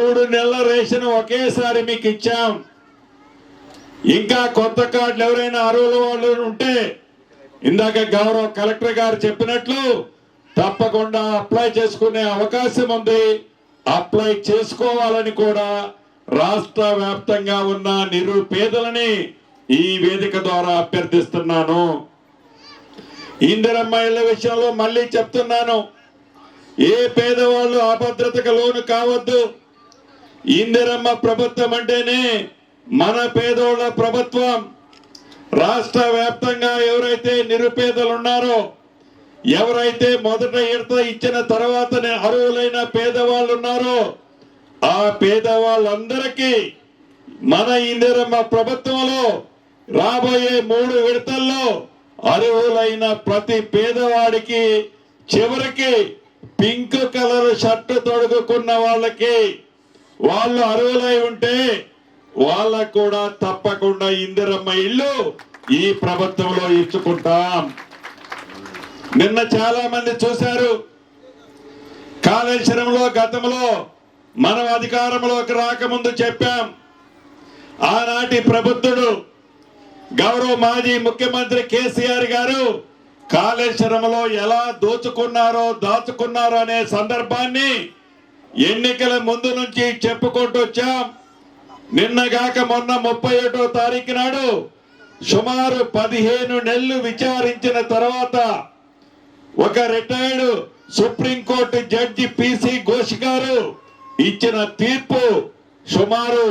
మూడు నెలల రేషన్ ఒకేసారి మీకు ఇచ్చాం. ఇంకా కొత్త కార్డులు ఎవరైనా అర్హుల వాళ్ళు ఉంటే ఇందాక గౌరవ కలెక్టర్ గారు చెప్పినట్లు తప్పకుండా అప్లై చేసుకునే అవకాశం ఉంది. అప్లై చేసుకోవాలని కూడా రాష్ట్ర వ్యాప్తంగా ఉన్న నిరుపేదలని ఈ వేదిక ద్వారా అభ్యర్థిస్తున్నాను. ఇందిరమ్మ ఇళ్ళ విషయంలో మళ్ళీ చెప్తున్నాను. ఏ పేదవాళ్ళు అభద్రతకు లోను కావద్దు? ఇందిరమ్మ ప్రభుత్వం అంటేనే మన పేదోళ్ళ ప్రభుత్వం. రాష్ట్ర వ్యాప్తంగా ఎవరైతే నిరుపేదలు ఉన్నారో ఎవరైతే మొదట ఇడత ఇచ్చిన తర్వాతనే అరువులైన పేదవాళ్ళు ఉన్నారో ఆ పేదవాళ్ళందరికీ మన ఇందిరమ్మ ప్రభుత్వంలో రాబోయే మూడు విడతల్లో అరువులైన ప్రతి పేదవాడికి చివరికి పింక్ కలర్ షర్ట్ తొడుగుకున్న వాళ్ళకి వాళ్ళు అర్హులై ఉంటే వాళ్ళకు కూడా తప్పకుండా ఇందిరమ్మ ఇల్లు ఈ ప్రభుత్వంలో ఇచ్చుకుంటాం. నిన్న చాలా మంది చూశారు. కాళేశ్వరంలో గతంలో మనం అధికారంలోకి రాకముందు చెప్పాం. ఆనాటి ప్రభుత్వుడు గౌరవ మాజీ ముఖ్యమంత్రి కేసీఆర్ గారు కాళేశ్వరంలో ఎలా దోచుకున్నారో దాచుకున్నారో అనే సందర్భాన్ని ఎన్నికల ముందు నుంచి చెప్పుకుంటూ వచ్చాం. నిన్నగాక మొన్న ముప్పై ఒకటో తారీఖు నాడు సుమారు పదిహేను నెలలు విచారించిన తర్వాత ఒక retired Supreme Court judge P C గారు ఇచ్చిన తీర్పు సుమారు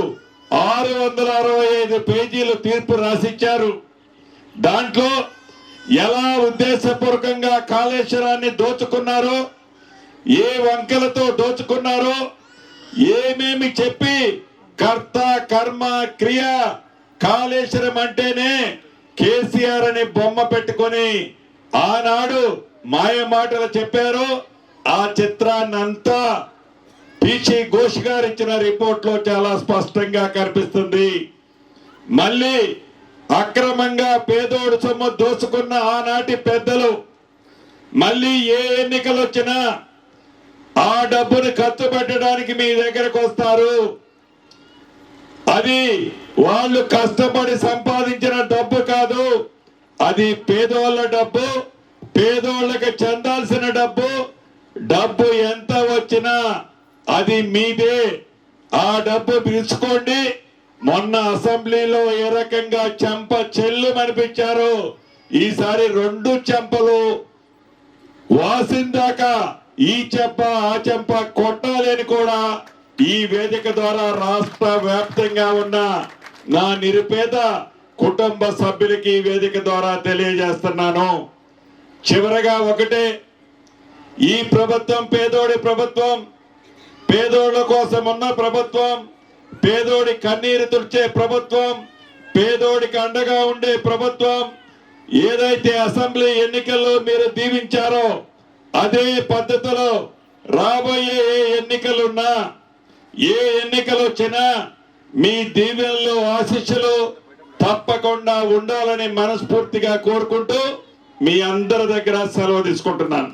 ఆరు వందల అరవై ఐదు పేజీలు తీర్పు రాసిచ్చారు. దాంట్లో ఎలా ఉద్దేశపూర్వకంగా కాళేశ్వరాన్ని దోచుకున్నారో ఏ వంకలతో దోచుకున్నారో ఏమేమి చెప్పి కర్త కర్మ క్రియ కాళేశ్వరం అంటేనే కేసీఆర్ అని బొమ్మ పెట్టుకొని ఆనాడు మాయ మాటలు చెప్పారు ఆ చిత్రాన్ని అంతా పిసి ఘోష్ గారు ఇచ్చిన రిపోర్ట్లో చాలా స్పష్టంగా కనిపిస్తుంది. మళ్ళీ అక్రమంగా పేదోడు సొమ్ము దోచుకున్న ఆనాటి పెద్దలు మళ్ళీ ఏ ఎన్నికలు వచ్చినా ఆ డబ్బును ఖర్చు పెట్టడానికి మీ దగ్గరకు వస్తారు. అది వాళ్ళు కష్టపడి సంపాదించిన డబ్బు కాదు అది పేదోళ్ళ డబ్బు పేదోళ్ళకి చెందాల్సిన డబ్బు డబ్బు ఎంత వచ్చినా అది మీదే. ఆ డబ్బు పిలుచుకోండి. మొన్న అసెంబ్లీలో ఏ రకంగా చెంప చెల్లు అనిపించారు ఈసారి రెండు చెంపలు వాసిందాక ఈ చెంప ఆ చెంప కొట్టాలని కూడా ఈ వేదిక ద్వారా రాష్ట్ర వ్యాప్తంగా ఉన్న నా నిరుపేద కుటుంబ సభ్యులకి ఈ వేదిక ద్వారా తెలియజేస్తున్నాను. చివరగా ఒకటే ఈ ప్రభుత్వం పేదోడి ప్రభుత్వం పేదోళ్ళ కోసం ఉన్న ప్రభుత్వం పేదోడి కన్నీరు తుడిచే ప్రభుత్వం పేదోడికి అండగా ఉండే ప్రభుత్వం ఏదైతే అసెంబ్లీ ఎన్నికల్లో మీరు దీవించారో అదే పద్ధతిలో రాబోయే ఏ ఎన్నికలున్నా ఏ ఎన్నికలు వచ్చినా మీ దీవెనలు ఆశీస్సులు తప్పకుండా ఉండాలని మనస్ఫూర్తిగా కోరుకుంటూ మీ అందరి దగ్గర సెలవు తీసుకుంటున్నాను.